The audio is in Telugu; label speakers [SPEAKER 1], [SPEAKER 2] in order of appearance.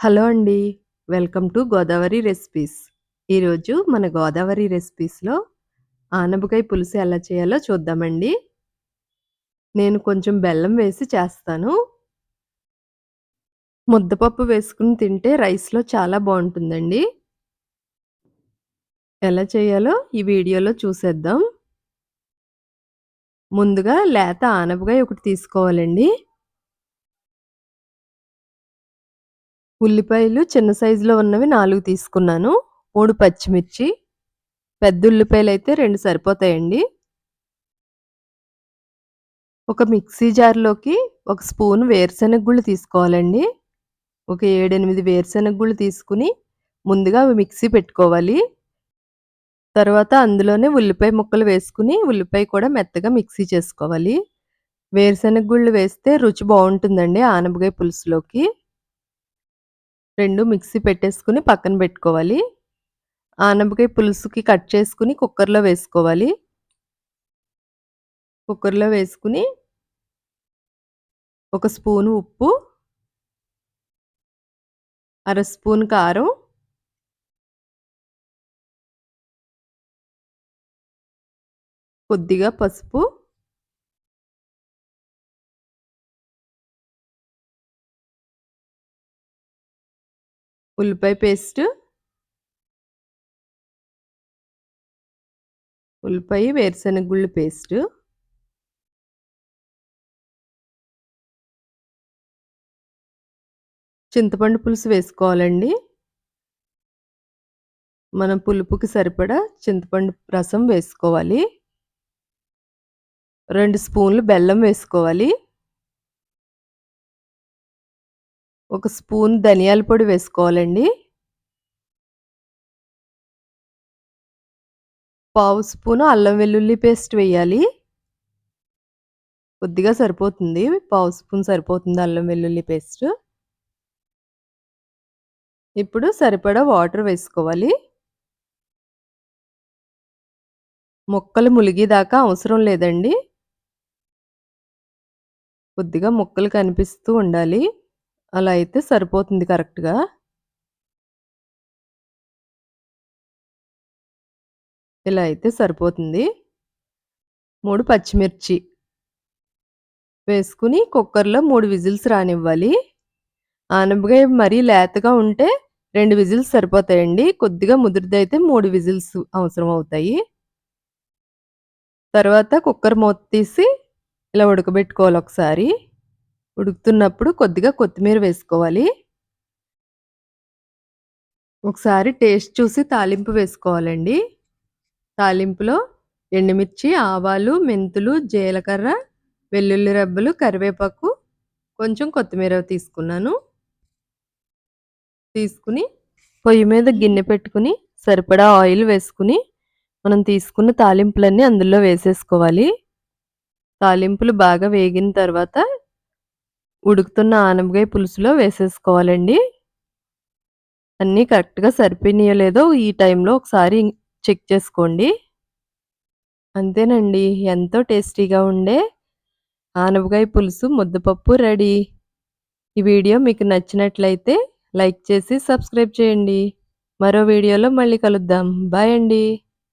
[SPEAKER 1] హలో అండి. Welcome to Godavari recipes. ఈరోజు మన గోదావరి రెసిపీస్‌లో ఆనపకాయ పులుసు ఎలా చేయాలో చూద్దామండి. నేను కొంచెం బెల్లం వేసి చేస్తాను. ముద్దపప్పు వేసుకుని తింటే రైస్‌లో చాలా బాగుంటుందండి ఎలా చేయాలో ఈ వీడియోలో చూసేద్దాం. ముందుగా లేత ఆనపకాయ ఒకటి తీసుకోవాలండి. ఉల్లిపాయలు చిన్న సైజులో ఉన్నవి నాలుగు తీసుకున్నాను. మూడు పచ్చిమిర్చి, పెద్ద ఉల్లిపాయలు అయితే రెండు సరిపోతాయండి. ఒక మిక్సీ జార్‌లోకి ఒక స్పూన్ వేరుశనగ గుళ్ళు తీసుకోవాలండి. ఒక 7, 8 వేరుశనగ గుళ్ళు తీసుకుని ముందుగా అవి మిక్సీ పెట్టుకోవాలి. తర్వాత అందులోనే ఉల్లిపాయ ముక్కలు వేసుకుని ఉల్లిపాయ కూడా మెత్తగా మిక్సీ చేసుకోవాలి. వేరుశనగ గుళ్ళు వేస్తే రుచి బాగుంటుందండి ఆనపకాయ పులుసులోకి. రెండు మిక్సీ పెట్టేసుకుని పక్కన పెట్టుకోవాలి. ఆనపకాయ పులుసుకి కట్ చేసుకుని కుక్కర్‌లో వేసుకోవాలి. కుక్కర్‌లో వేసుకొని ఒక స్పూను ఉప్పు అర స్పూన్ కారం కొద్దిగా పసుపు ఉల్లిపాయ పేస్ట్ ఉల్లిపాయ వేరుశనగ గుళ్ళు పేస్ట్ చింతపండు పులుసు వేసుకోవాలండి. మనం పులుపుకి సరిపడా చింతపండు రసం వేసుకోవాలి. రెండు స్పూన్లు బెల్లం వేసుకోవాలి. ఒక స్పూన్ ధనియాల పొడి వేసుకోవాలండి. పావు స్పూను అల్లం వెల్లుల్లి పేస్ట్ వేయాలి. కొద్దిగా సరిపోతుంది. పావు స్పూన్ సరిపోతుంది అల్లం వెల్లుల్లి పేస్ట్. ఇప్పుడు సరిపడా వాటర్ వేసుకోవాలి. ముక్కలు ములిగేదాకా అవసరం లేదండి. కొద్దిగా ముక్కలు కనిపిస్తూ ఉండాలి. అలా అయితే సరిపోతుంది కరెక్ట్‌గా. ఇలా అయితే సరిపోతుంది. మూడు పచ్చిమిర్చి వేసుకుని కుక్కర్‌లో మూడు విజిల్స్ రానివ్వాలి. ఆనపకాయ మరీ లేతగా ఉంటే రెండు విజిల్స్ సరిపోతాయండి. కొద్దిగా ముదురుదైతే మూడు విజిల్స్ అవసరం అవుతాయి. తర్వాత కుక్కర్ మూత తీసి ఇలా ఉడకబెట్టుకోవాలి ఒకసారి. ఉడుకుతున్నప్పుడు కొద్దిగా కొత్తిమీర వేసుకోవాలి. ఒకసారి టేస్ట్ చూసి తాలింపు వేసుకోవాలండి. తాలింపులో ఎండుమిర్చి, ఆవాలు, మెంతులు, జీలకర్ర, వెల్లుల్లి రెబ్బలు, కరివేపాకు, కొంచెం కొత్తిమీర తీసుకున్నాను. తీసుకుని పొయ్యి మీద గిన్నె పెట్టుకుని సరిపడా ఆయిల్ వేసుకుని మనం తీసుకున్న తాలింపులన్నీ అందులో వేసేసుకోవాలి. తాలింపులు బాగా వేగిన తర్వాత ఉడుకుతున్న ఆనపకాయ పులుసులో వేసేసుకోవాలండి. అన్నీ కరెక్ట్‌గా సరిపోయినాయో లేదో ఈ టైంలో ఒకసారి చెక్ చేసుకోండి. అంతేనండి. ఎంతో టేస్టీగా ఉండే ఆనపకాయ పులుసు ముద్దపప్పు రెడీ. ఈ వీడియో మీకు నచ్చినట్లయితే లైక్ చేసి సబ్స్క్రైబ్ చేయండి. మరో వీడియోలో మళ్ళీ కలుద్దాం. బాయ్ అండి.